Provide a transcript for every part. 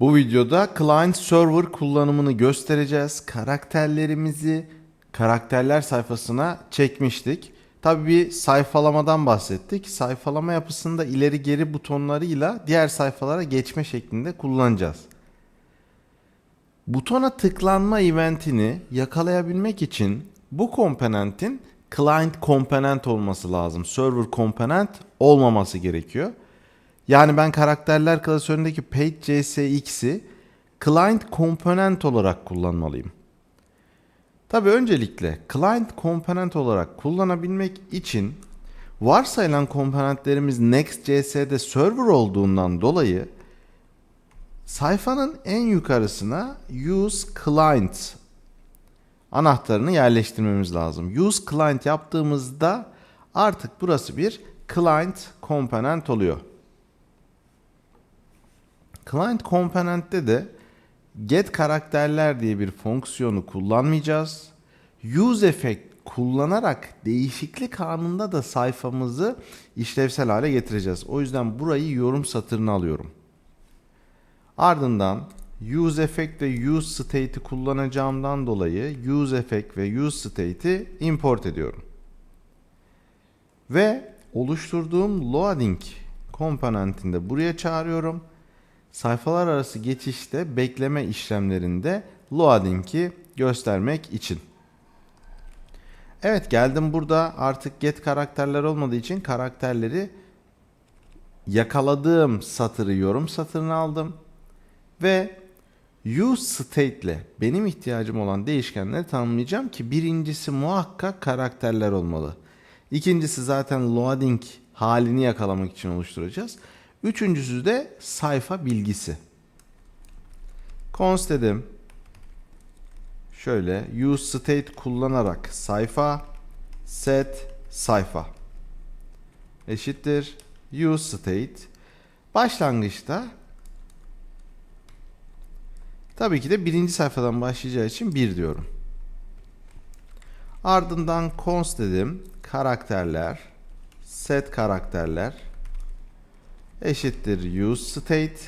Bu videoda client server kullanımını göstereceğiz. Karakterlerimizi karakterler sayfasına çekmiştik. Tabii bir sayfalamadan bahsettik. Sayfalama yapısında ileri geri butonlarıyla diğer sayfalara geçme şeklinde kullanacağız. Butona tıklanma eventini yakalayabilmek için bu komponentin client komponent olması lazım. Server komponent olmaması gerekiyor. Yani ben karakterler klasöründeki page.jsx'i client komponent olarak kullanmalıyım. Tabi öncelikle client komponent olarak kullanabilmek için varsayılan komponentlerimiz Next.js'de server olduğundan dolayı sayfanın en yukarısına use client anahtarını yerleştirmemiz lazım. Use client yaptığımızda artık burası bir client komponent oluyor. Client komponentte de get karakterler diye bir fonksiyonu kullanmayacağız. Use effect kullanarak değişiklik anında da sayfamızı işlevsel hale getireceğiz. O yüzden burayı yorum satırına alıyorum. Ardından use effect ve use state'i kullanacağımdan dolayı use effect ve use state'i import ediyorum. Ve oluşturduğum loading komponentinde buraya çağırıyorum. Sayfalar arası geçişte bekleme işlemlerinde loading'i göstermek için. Evet geldim burada artık get karakterler olmadığı için karakterleri yakaladığım satırı yorum satırına aldım. Ve use state ile benim ihtiyacım olan değişkenleri tanımlayacağım ki birincisi muhakkak karakterler olmalı. İkincisi zaten loading halini yakalamak için oluşturacağız. Üçüncüsü de sayfa bilgisi. Const dedim. Şöyle use state kullanarak sayfa set sayfa eşittir use state başlangıçta tabii ki de birinci sayfadan başlayacağı için 1 diyorum. Ardından const dedim karakterler set karakterler eşittir use state.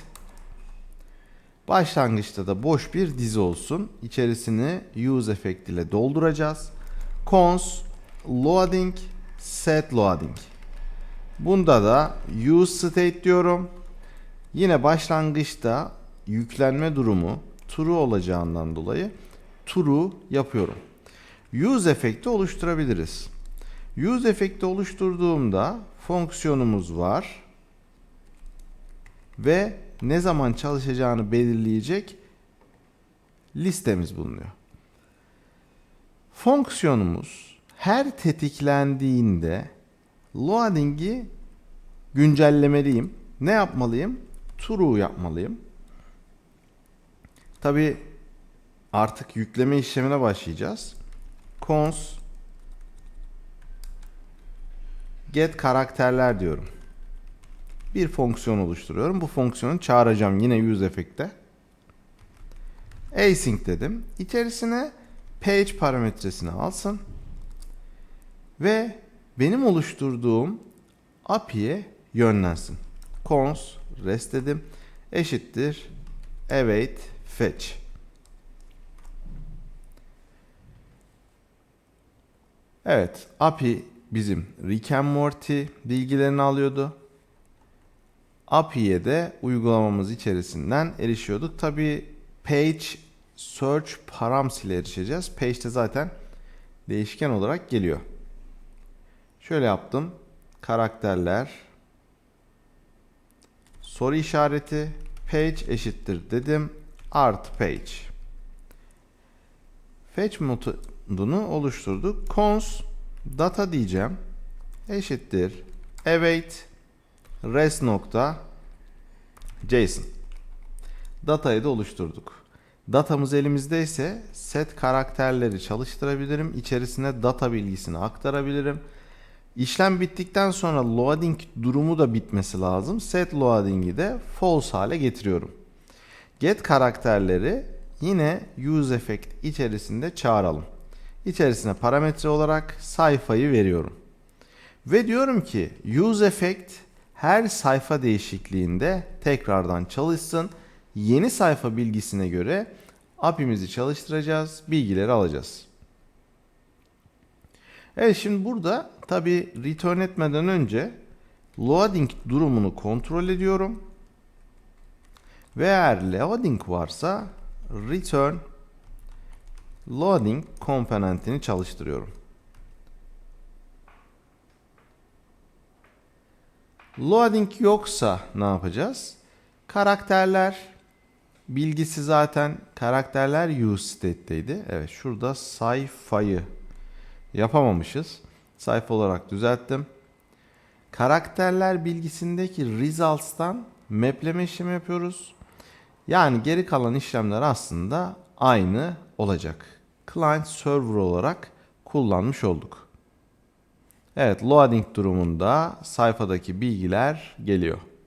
Başlangıçta da boş bir dizi olsun. İçerisini use effect ile dolduracağız. cons loading set loading. Bunda da use state diyorum. Yine başlangıçta yüklenme durumu true olacağından dolayı true yapıyorum. Use effect'i oluşturabiliriz. Use effect'i oluşturduğumda fonksiyonumuz var ve ne zaman çalışacağını belirleyecek listemiz bulunuyor. Fonksiyonumuz her tetiklendiğinde loading'i güncellemeliyim. Ne yapmalıyım? True yapmalıyım. Tabi artık yükleme işlemine başlayacağız. cons get karakterler diyorum bir fonksiyon oluşturuyorum. Bu fonksiyonu çağıracağım yine use effect'te. Async dedim. İçerisine page parametresini alsın. Ve benim oluşturduğum API'ye yönlensin. cons rest dedim. Eşittir await fetch. Evet, API bizim Rick and Morty bilgilerini alıyordu. API'ye de uygulamamız içerisinden erişiyorduk. Tabi page search params ile erişeceğiz. Page de zaten değişken olarak geliyor. Şöyle yaptım. Karakterler soru işareti page eşittir dedim. Art page. Fetch modunu oluşturduk. cons data diyeceğim. Eşittir await res nokta JSON. Datayı da oluşturduk. Datamız elimizdeyse set karakterleri çalıştırabilirim. İçerisine data bilgisini aktarabilirim. İşlem bittikten sonra loading durumu da bitmesi lazım. Set loading'i de false hale getiriyorum. Get karakterleri yine use effect içerisinde çağıralım. İçerisine parametre olarak sayfayı veriyorum. Ve diyorum ki use effect her sayfa değişikliğinde tekrardan çalışsın yeni sayfa bilgisine göre API'mizi çalıştıracağız, bilgileri alacağız. Evet şimdi burada tabi return etmeden önce loading durumunu kontrol ediyorum. Ve eğer loading varsa return loading komponentini çalıştırıyorum. Loading yoksa ne yapacağız? Karakterler bilgisi zaten karakterler use state'teydi. Evet şurada sayfayı yapamamışız. Sayfa olarak düzelttim. Karakterler bilgisindeki results'tan mapleme işlemi yapıyoruz. Yani geri kalan işlemler aslında aynı olacak. Client server olarak kullanmış olduk. Evet loading durumunda sayfadaki bilgiler geliyor.